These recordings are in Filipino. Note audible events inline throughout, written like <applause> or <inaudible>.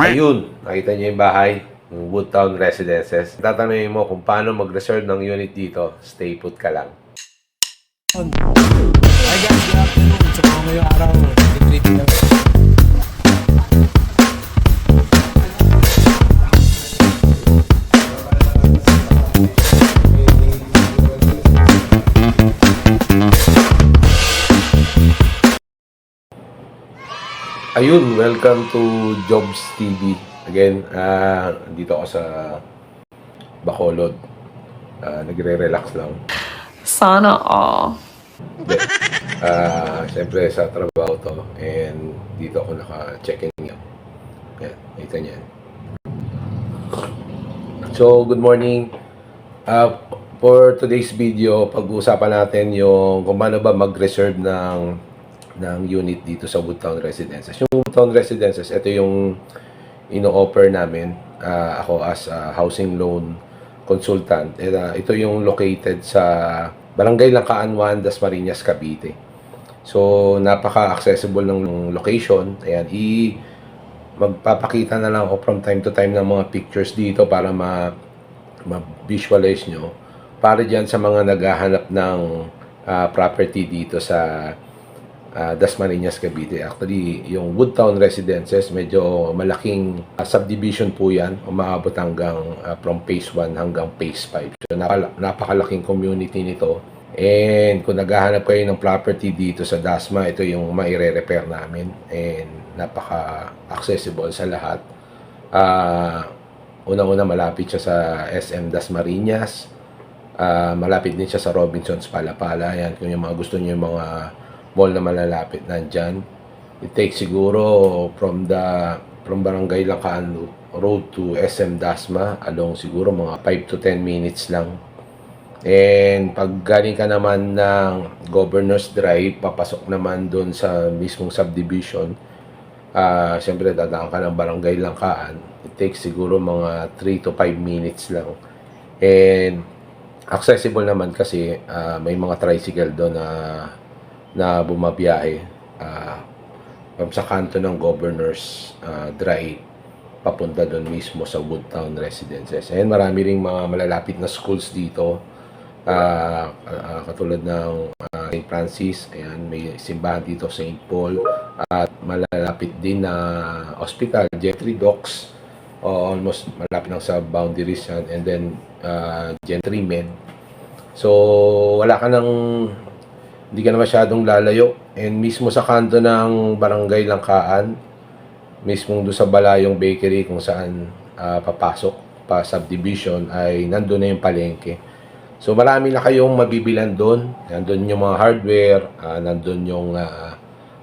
Ayun, nakita niyo yung bahay, yung Woodtown Residences. Tatanungin mo kung paano mag-reserve ng unit dito, stay put ka lang. Hi guys, good afternoon. So ngayong araw, i-treat lang. Ayun, welcome to Jobs TV. Again, ah dito ako sa Bacolod. Ah, nagre-relax lang. Sana all. Hindi. Ah, Siyempre sa trabaho to. And dito ako naka-check-in ngayon. Yan, kita niyo yan. So, good morning. Uh, for today's video, pag-uusapan natin yung kung paano ba mag-reserve ng ng unit dito sa Woodtown Residences. Yung Woodtown Residences, ito yung ino-offer namin ah, ako as a housing loan consultant. And, ah, ito yung located sa Barangay Langkaan 1, Dasmariñas, Cavite. So, napaka-accessible ng location. Ayan, i magpapakita na lang ako from time to time ng mga pictures dito para ma ma-visualize nyo para dyan sa mga naghahanap ng ah, property dito sa ah, Dasmariñas, Cavite. Actually, yung Woodtown Residences, medyo malaking ah, subdivision po yan. Umaabot hanggang ah, from phase 1 hanggang phase 5. So, napaka- napakalaking community nito. And kung naghahanap kayo ng property dito sa Dasma, ito yung maire-repair namin. And napaka-accessible sa lahat. Ah, Unang-una, malapit siya sa SM Dasmariñas. Ah, malapit din siya sa Robinsons Palapala. Yan, kung yung mga gusto niyo yung mga mall na malalapit nandyan. It takes siguro from the from Barangay Lacan Road to SM Dasma along siguro mga 5 to 10 minutes lang. And pag galing ka naman ng Governor's Drive, papasok naman doon sa mismong subdivision, ah siyempre dadaan ka ng Barangay Langkaan. It takes siguro mga 3 to 5 minutes lang. And accessible naman kasi ah, may mga tricycle doon na na bumabiyahe ah, from sa kanto ng Governor's ah, Drive papunta doon mismo sa Woodtown Residences. And marami ring mga malalapit na schools dito. Ah, ah, katulad ng ah, St. Francis, ayan, may simbahan dito St. Paul at malalapit din na hospital, Jeffrey Docks, o almost malapit lang sa boundaries yan, and then uh, Gentry Med. So, wala ka nang hindi ka na masyadong lalayo and mismo sa kanto ng barangay Langkaan mismo doon sa Balayong Bakery kung saan ah, papasok pa subdivision ay nandun na yung palengke. So marami na kayong mabibilan doon. Nandun yung mga hardware, ah, nandun yung ah,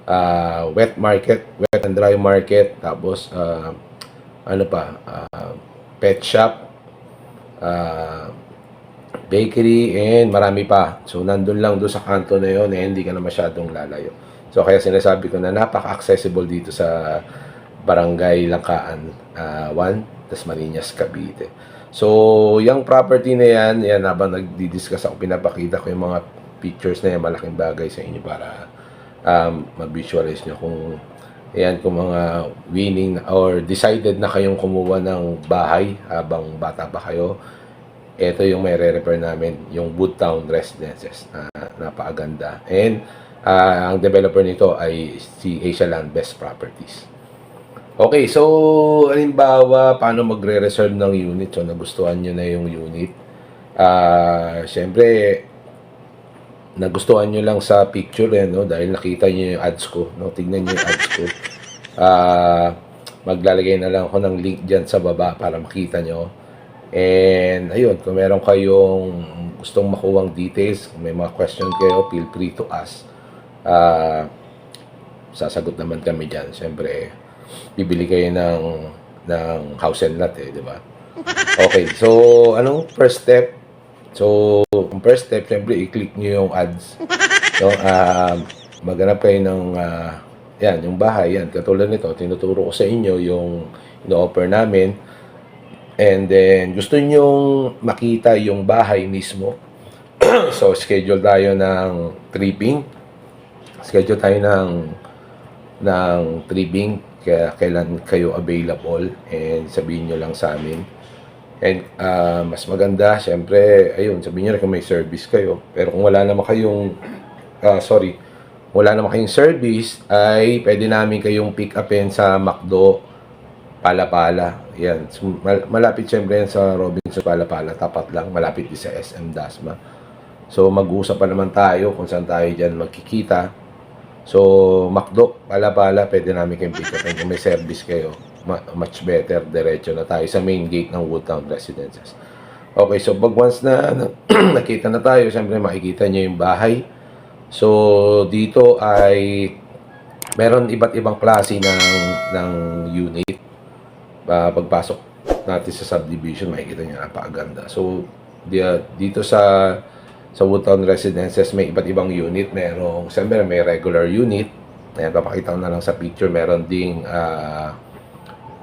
ah, wet market, wet and dry market, tapos ah, ano pa, ah, pet shop, ah, bakery, and marami pa. So, nandun lang doon sa kanto na yun, eh, hindi ka na masyadong lalayo. So, kaya sinasabi ko na napaka-accessible dito sa Barangay Langkaan ah, 1, Dasmariñas, Cavite. So, yung property na yan, yan habang nagdi-discuss ako, pinapakita ko yung mga pictures na yan, malaking bagay sa inyo para um, mag-visualize nyo kung yan kung mga winning or decided na kayong kumuha ng bahay habang bata pa kayo ito yung may re-repair namin, yung Woodtown Residences. na napakaganda. And ah, ang developer nito ay si Asia Land Best Properties. Okay, so halimbawa, paano magre-reserve ng unit? So nagustuhan nyo na yung unit. Ah, Siyempre, nagustuhan nyo lang sa picture eh, no? dahil nakita nyo yung ads ko. No? Tignan nyo yung ads ko. <laughs> Ah, maglalagay na lang ako ng link dyan sa baba para makita nyo. And ayun, kung meron kayong gustong makuwang details, kung may mga question kayo, feel free to ask. Ah, sasagot naman kami dyan. Siyempre, bibili kayo ng, ng house and lot eh, di ba? <laughs> Okay, so anong first step? So, ang first step, siyempre, i-click nyo yung ads. <laughs> No? Ah, maghanap kayo ng, ah, yan, yung bahay, yan. Katulad nito, tinuturo ko sa inyo yung ino-offer namin. And then, gusto nyong makita yung bahay mismo. <clears throat> so, schedule tayo ng tripping. Schedule tayo ng ng tripping kaya kailan kayo available and sabihin nyo lang sa amin. And ah, mas maganda, syempre, ayun, sabihin nyo rin kung may service kayo. Pero kung wala naman kayong, ah, sorry, wala naman kayong service, ay pwede namin kayong pick upin sa McDo Palapala. Yan. Malapit syempre yan sa Robinson Palapala. Tapat lang. Malapit din sa SM Dasma. So, mag-usap pa naman tayo kung saan tayo dyan magkikita. So, McDo, Palapala, pwede namin kayong pick up. Kung may service kayo, much better. Diretso na tayo sa main gate ng Woodtown Residences. Okay, so pag once na- <clears throat> nakita na tayo, siyempre makikita nyo yung bahay. So, dito ay meron iba't ibang klase ng, ng unit. Ah, pagpasok natin sa subdivision, makikita nyo napakaganda. So, di, dito sa sa Woodtown Residences, may iba't ibang unit. Merong, siyempre, may regular unit. Ayan, papakita ko na lang sa picture. Meron ding ah,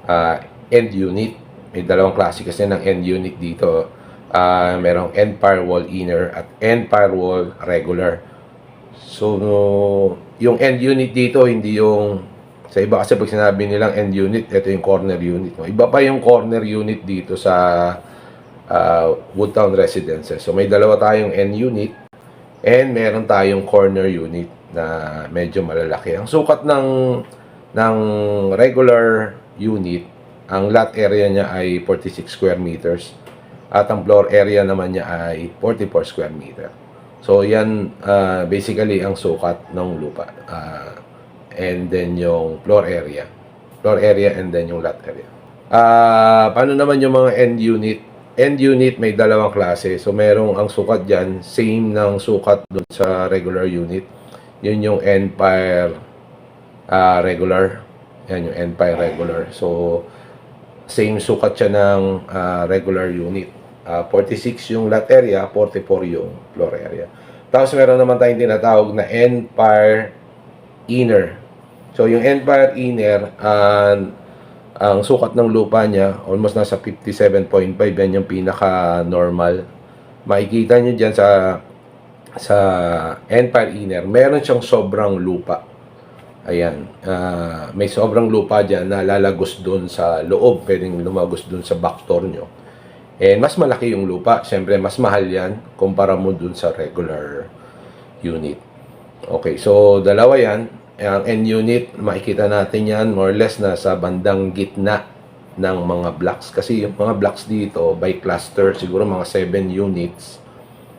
ah, end unit. May dalawang klase kasi ng end unit dito. Ah, merong end firewall inner at end firewall regular. So, yung end unit dito, hindi yung sa iba kasi pag sinabi nilang end unit, ito yung corner unit. No? Iba pa yung corner unit dito sa uh, Woodtown Residences. So may dalawa tayong end unit and meron tayong corner unit na medyo malalaki. Ang sukat ng ng regular unit, ang lot area niya ay 46 square meters at ang floor area naman niya ay 44 square meter. So yan uh, basically ang sukat ng lupa. Uh, and then yung floor area. Floor area and then yung lot area. Ah, paano naman yung mga end unit? End unit may dalawang klase. So merong ang sukat diyan same ng sukat dun sa regular unit. Yun yung Empire ah, regular. Yan yung Empire regular. So same sukat siya ng ah, regular unit. Ah, 46 yung lot area, 44 yung floor area. Tapos meron naman tayong tinatawag na Empire inner. So yung Empire inner, ah, ang sukat ng lupa niya, almost nasa 57.5 yan yung pinaka-normal. Makikita nyo dyan sa sa Empire Inner, meron siyang sobrang lupa. Ayan. ah, may sobrang lupa dyan na lalagos doon sa loob. Pwedeng lumagos doon sa back door nyo. And mas malaki yung lupa. Siyempre, mas mahal yan kumpara mo doon sa regular unit. Okay, so dalawa yan. Ang end unit, makikita natin yan more or less na sa bandang gitna ng mga blocks. Kasi yung mga blocks dito, by cluster, siguro mga 7 units.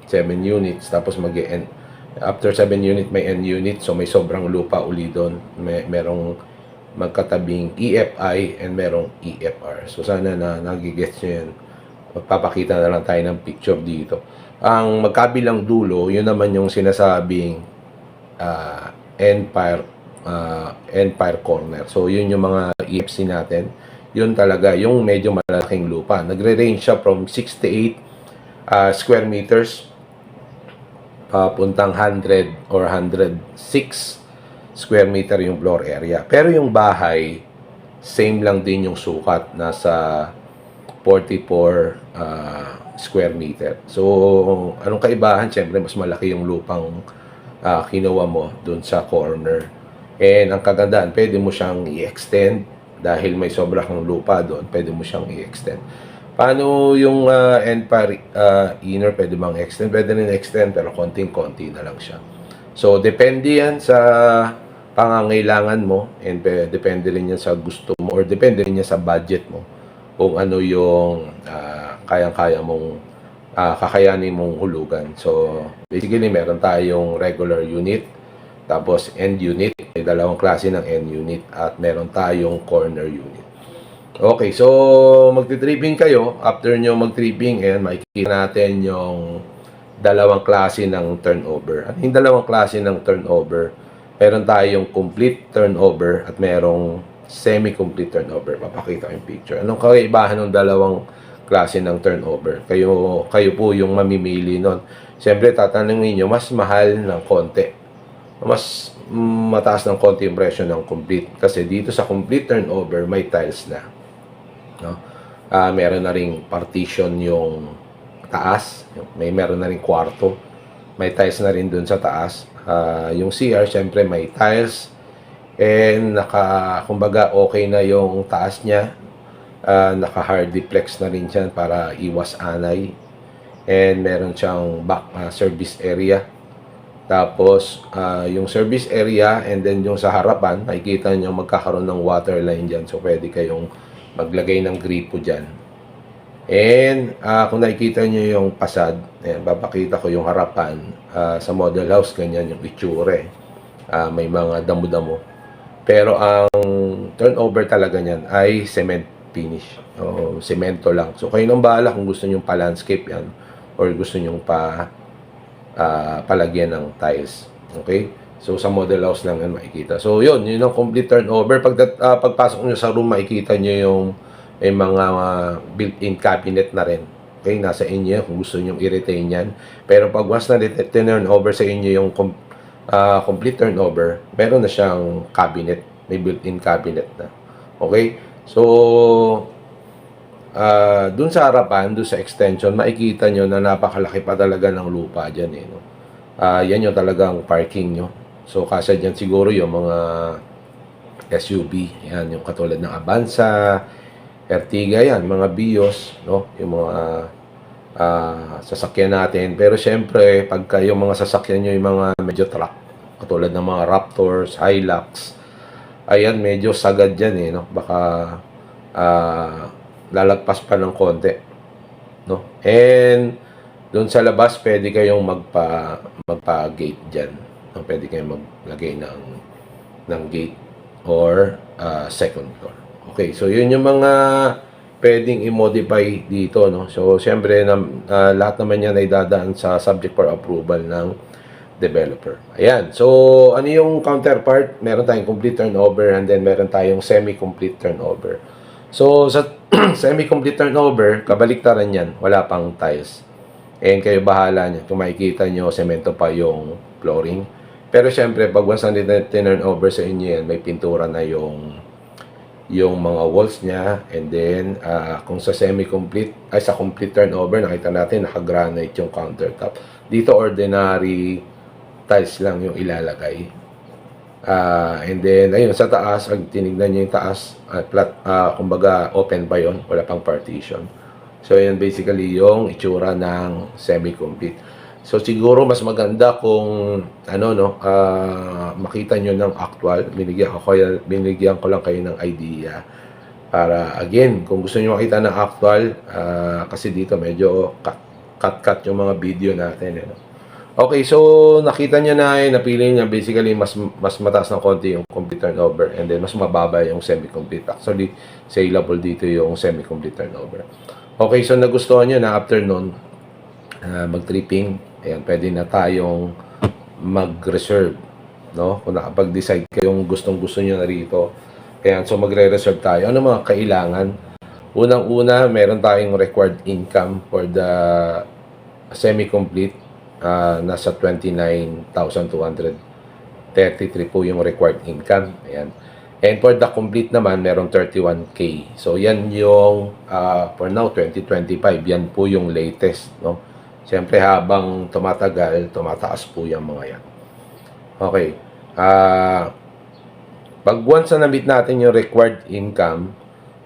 7 units. Tapos mag end After 7 unit, may end unit. So may sobrang lupa uli doon. May, merong magkatabing EFI and merong EFR. So sana na nagigets nyo yan. Magpapakita na lang tayo ng picture dito. Ang magkabilang dulo, yun naman yung sinasabing ah, Empire ah, Empire Corner. So yun yung mga EFC natin. Yun talaga yung medyo malaking lupa. Nagre-range siya from 68 ah, square meters papuntang 100 or 106 square meter yung floor area. Pero yung bahay, same lang din yung sukat. Nasa 44 ah, square meter. So, anong kaibahan? Siyempre, mas malaki yung lupang ah, kinuha mo dun sa corner. And ang kagandaan, pwede mo siyang i-extend dahil may sobra kang lupa doon, pwede mo siyang i-extend. Paano yung uh, end ah, inner, pwede bang extend? Pwede rin extend pero konting-konti na lang siya. So, depende yan sa pangangailangan mo and pe- depende rin yan sa gusto mo or depende rin yan sa budget mo kung ano yung ah, kayang-kaya mong ah, kakayanin mong hulugan. So, basically, meron tayong regular unit, tapos end unit, may dalawang klase ng end unit, at meron tayong corner unit. Okay, so magti-tripping kayo. After nyo mag-tripping, ayan, makikita natin yung dalawang klase ng turnover. Ano yung dalawang klase ng turnover? Meron tayong complete turnover at merong semi-complete turnover. Papakita ko yung picture. Anong kaibahan ng dalawang klase ng turnover? Kayo, kayo po yung mamimili nun. Siyempre, tatanungin nyo, mas mahal ng konti. Mas mataas ng konti yung presyo ng complete. Kasi dito sa complete turnover, may tiles na. No? Ah, meron na ring partition yung taas. May meron na ring kwarto. May tiles na rin dun sa taas. Ah, yung CR, syempre may tiles And naka, kumbaga, okay na yung taas niya. Ah, naka hard flex na rin siya para iwas anay. And meron siyang back ah, service area. Tapos, ah, yung service area and then yung sa harapan, makikita nyo magkakaroon ng water line dyan. So, pwede kayong maglagay ng gripo dyan. And ah, kung nakikita nyo yung pasad, ayan, babakita ko yung harapan ah, sa model house, ganyan yung itsure. Ah, may mga damo-damo. Pero ang turnover talaga niyan ay cement finish. O semento lang. So kayo nang bahala kung gusto niyo pa landscape yan or gusto niyo pa ah, palagyan ng tiles. Okay? So sa model house lang yan makikita. So yun, yun ang complete turnover. Pag ah, pagpasok niyo sa room makikita niyo yung may mga ah, built-in cabinet na rin. Okay, nasa inyo kung gusto niyo i-retain yan. Pero pag once na turn over sa inyo yung com- ah, complete turnover, meron na siyang cabinet. May built-in cabinet na. Okay? So, ah dun sa harapan, dun sa extension, makikita nyo na napakalaki pa talaga ng lupa dyan. Eh, no? Ah, yan yung talagang parking nyo. So, kasi dyan siguro yung mga SUV. Yan, yung katulad ng Avanza, Ertiga yan, mga Bios, no? Yung mga ah, sasakyan natin. Pero syempre, pagka yung mga sasakyan nyo, yung mga medyo truck, katulad ng mga Raptors, Hilux, ayan, medyo sagad dyan eh, no? Baka ah, lalagpas pa ng konti, no? And, doon sa labas, pwede kayong magpa, magpa-gate dyan. No? Pwede kayong maglagay ng, ng gate or ah, second floor. Okay, so yun yung mga pwedeng i-modify dito, no? So, siyempre, na, ah, lahat naman yan ay dadaan sa subject for approval ng developer. Ayan. So, ano yung counterpart? Meron tayong complete turnover and then meron tayong semi-complete turnover. So, sa <clears throat> semi-complete turnover, kabaliktaran yan. Wala pang tiles. And kayo bahala niya. Kung makikita nyo, semento pa yung flooring. Pero syempre, pag once na turn over sa inyo yan, may pintura na yung yung mga walls niya and then ah, kung sa semi-complete ay sa complete turnover nakita natin naka-granite yung countertop dito ordinary tiles lang yung ilalagay. Ah, and then ayun sa taas pag tinignan niyo yung taas ah, flat ah, kumbaga open pa yon wala pang partition. So yan basically yung itsura ng semi-complete. So siguro mas maganda kung ano no, ah, makita nyo ng actual, binigyan ko kayo, binigyan ko lang kayo ng idea. Para again, kung gusto niyo makita ng actual ah, kasi dito medyo cut, cut cut yung mga video natin eh, no? Okay, so nakita niyo na eh, napili niya basically mas mas mataas ng konti yung complete turnover and then mas mababa yung semi-complete. Actually, saleable dito yung semi-complete turnover. Okay, so nagustuhan niyo na after nun, ah, mag-tripping, ayan, pwede na tayong mag-reserve, no? Kung nakapag-decide kayong gustong-gusto niyo na rito, ayan, so magre-reserve tayo. Ano mga kailangan? Unang-una, meron tayong required income for the semi-complete, ah, nasa 29,233 po yung required income. Ayan. And for the complete naman, meron 31K. So, yan yung, ah, for now, 2025, yan po yung latest, no? Siyempre, habang tumatagal, tumataas po yung mga yan. Okay. Ah, pag once na na-meet natin yung required income,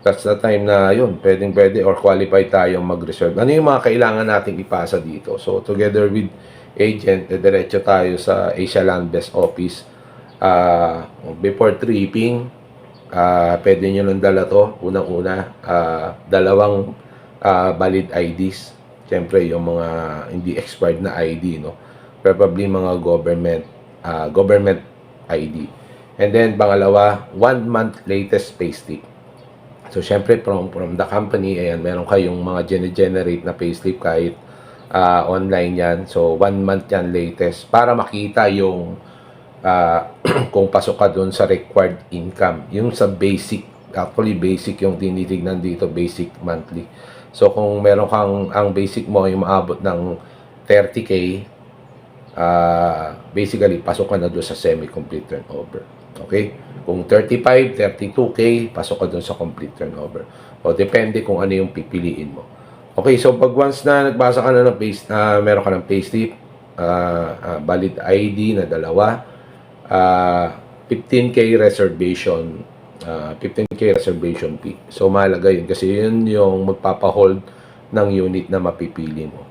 that's the time na yun, pwedeng pwede or qualified tayong mag-reserve. Ano yung mga kailangan nating ipasa dito? So, together with agent, eh, diretso tayo sa Asia Land Best Office. Ah, before tripping, ah pwede nyo nang dala to. Unang-una, ah, dalawang ah, valid IDs. Siyempre, yung mga hindi expired na ID, no? Probably mga government, ah, government ID. And then, pangalawa, one month latest payslip. So, syempre, from, from the company, ayan, meron kayong mga gene-generate na payslip kahit ah, online yan. So, one month yan latest para makita yung ah, <clears throat> kung pasok ka doon sa required income. Yung sa basic, actually basic yung tinitignan dito, basic monthly. So, kung meron kang, ang basic mo yung maabot ng 30K, ah basically, pasok ka na doon sa semi-complete turnover. Okay? Kung 35, 32K, pasok ka doon sa complete turnover. O depende kung ano yung pipiliin mo. Okay, so pag once na nagbasa ka na ng pay, ah, meron ka ng payslip, ah, ah, valid ID na dalawa, ah, 15k reservation ah, 15k reservation fee. So mahalaga yun kasi yun yung magpapahold ng unit na mapipili mo.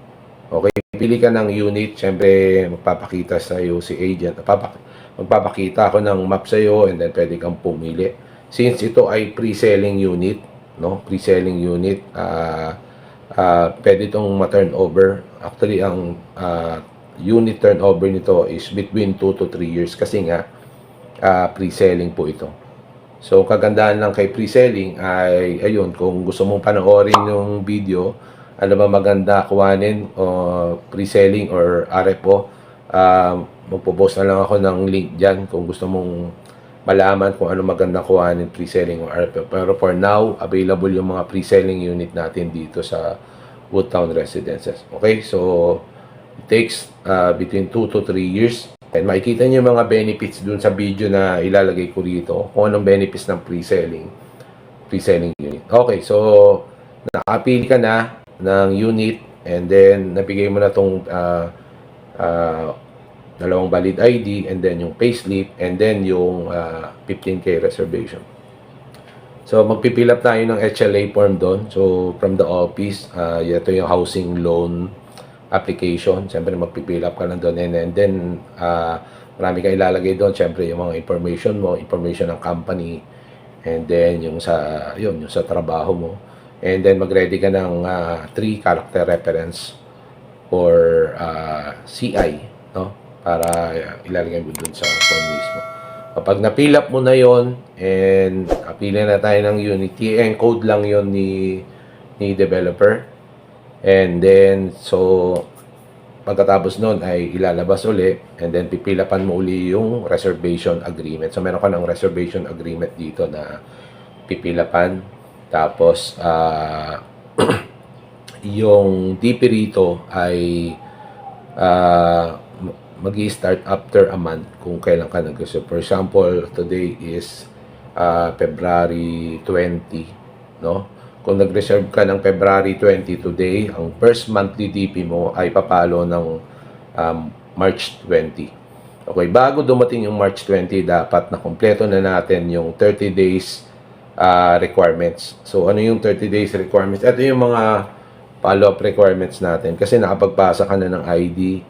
Okay, pili ka ng unit, syempre magpapakita sa iyo si agent. Magpapak magpapakita ako ng map sa iyo and then pwede kang pumili. Since ito ay pre-selling unit, no? Pre-selling unit, ah ah, pwede itong ma-turnover. Actually, ang ah, unit turnover nito is between 2 to 3 years kasi nga ah, pre-selling po ito. So, kagandahan lang kay pre-selling ay, ayun, kung gusto mong panoorin yung video, ano ba maganda kuhanin o pre-selling or RFO, uh, magpo-post na lang ako ng link dyan kung gusto mong malaman kung ano maganda kuhanin pre-selling or RFO. Pero for now, available yung mga pre-selling unit natin dito sa Woodtown Residences. Okay, so it takes uh, between 2 to 3 years And makikita niyo yung mga benefits dun sa video na ilalagay ko rito. Kung anong benefits ng pre-selling. Pre-selling unit. Okay, so nakapili ka na ng unit and then nabigay mo na tong ah, ah, dalawang valid ID and then yung payslip and then yung ah, 15k reservation. So magpipill up tayo ng HLA form doon. So from the office, uh, ito yung housing loan application. Siyempre magpipill up ka lang doon and, and then uh, marami kang ilalagay doon. Siyempre yung mga information mo, information ng company and then yung sa yun, yung sa trabaho mo. And then mag-ready ka ng uh, three character reference or uh, CI, no? Para uh, ilalagay mo doon sa form mismo. Kapag na-fill up mo na yon and napili na tayo ng Unity, encode lang yon ni ni developer. And then, so, pagkatapos nun ay ilalabas uli and then pipilapan mo uli yung reservation agreement. So, meron ka ng reservation agreement dito na pipilapan. Tapos, ah <clears throat> yung DP rito ay ah mag start after a month kung kailan ka nag For example, today is ah, February 20, no? Kung nag-reserve ka ng February 20 today, ang first monthly DP mo ay papalo ng um, March 20. Okay, bago dumating yung March 20, dapat na kumpleto na natin yung 30 days ah, requirements. So, ano yung 30 days requirements? Ito yung mga follow-up requirements natin. Kasi nakapagpasa ka na ng ID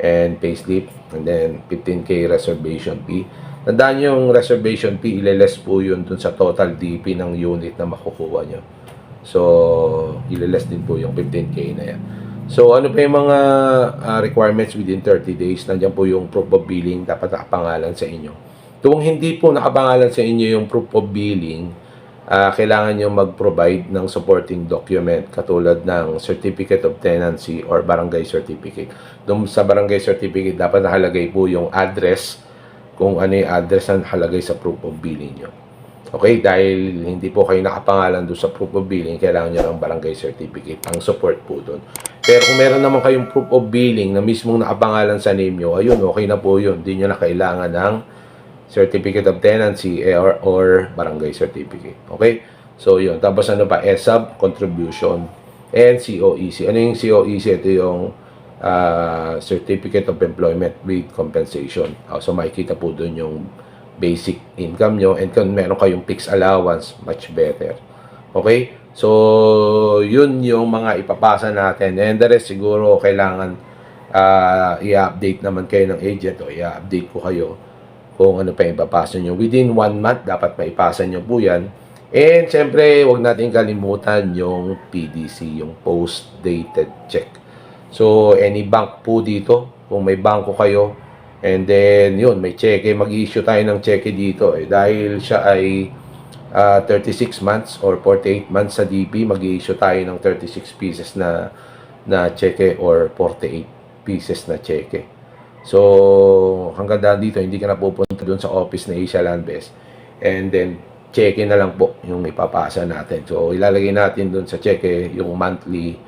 and payslip and then 15k reservation fee. Tandaan nyo yung reservation fee, ileles po yun dun sa total DP ng unit na makukuha nyo. So, ileles din po yung 15k na yan. So, ano pa yung mga ah, requirements within 30 days? Nandiyan po yung proof of billing, dapat nakapangalan sa inyo. Kung hindi po nakapangalan sa inyo yung proof of billing, ah, kailangan nyo mag-provide ng supporting document katulad ng Certificate of Tenancy or Barangay Certificate. Doon sa Barangay Certificate, dapat nakalagay po yung address kung ano yung address na nakalagay sa proof of billing nyo. Okay, dahil hindi po kayo nakapangalan doon sa proof of billing, kailangan nyo ng barangay certificate, ang support po doon. Pero kung meron naman kayong proof of billing na mismong nakapangalan sa name nyo, ayun, okay na po yun. Hindi nyo na kailangan ng certificate of tenancy or, or barangay certificate. Okay? So, yun. Tapos ano pa? ESAB, contribution, and COEC. Ano yung COEC? Ito yung ah, Certificate of Employment with Compensation. Ah, so, makikita po doon yung basic income nyo. And kung meron kayong fixed allowance, much better. Okay? So, yun yung mga ipapasa natin. And the rest, siguro, kailangan ah, i-update naman kayo ng agent o i-update ko kayo kung ano pa ipapasa nyo. Within one month, dapat maipasa nyo po yan. And, syempre, huwag natin kalimutan yung PDC, yung post-dated check. So, any bank po dito, kung may bangko kayo, and then, yun, may cheque, mag-issue tayo ng cheque dito. Eh, dahil siya ay ah, 36 months or 48 months sa DP, mag-issue tayo ng 36 pieces na na cheque or 48 pieces na cheque. So, hanggang dahil dito, hindi ka na pupunta doon sa office na Asia Landbest. And then, cheque na lang po yung ipapasa natin. So, ilalagay natin doon sa cheque yung monthly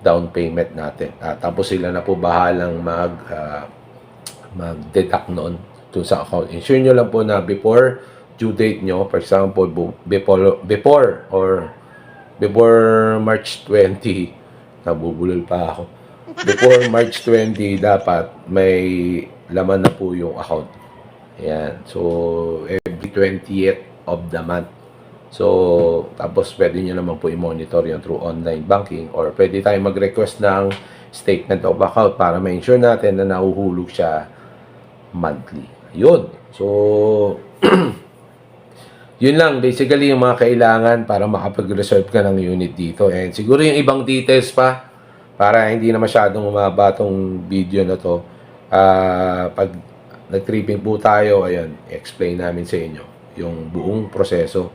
down payment natin. At tapos sila na po bahalang mag ah, mag-deduct noon doon sa account. Ensure nyo lang po na before due date nyo, for example, before, before or before March 20, nabubulol pa ako. Before March 20, dapat may laman na po yung account. Ayan. So, every 20th of the month. So, tapos pwede nyo naman po i-monitor yun through online banking or pwede tayo mag-request ng statement of account para ma-ensure natin na nahuhulog siya monthly. Yun. So, <clears throat> yun lang, basically yung mga kailangan para makapag-reserve ka ng unit dito. And siguro yung ibang details pa, para hindi na masyadong umaba tong video na to. Ah, pag nag-tripping po tayo, ayun, explain namin sa inyo yung buong proseso.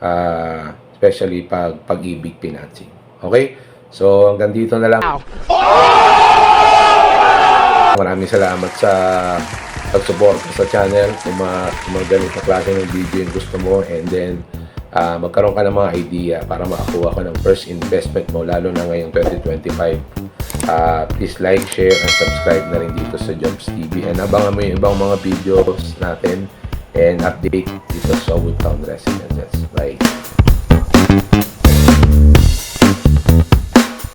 Ah, especially pag pag-ibig financing. Okay? So, hanggang dito na lang. Maraming salamat sa pag-support sa channel kung mga, kung mga ganito klase ng video yung gusto mo and then ah, magkaroon ka ng mga idea para makakuha ka ng first investment mo lalo na ngayong 2025 Ah, please like, share, and subscribe na rin dito sa Jobs TV and abangan mo yung ibang mga videos natin and update dito sa Woodtown Residences. Bye!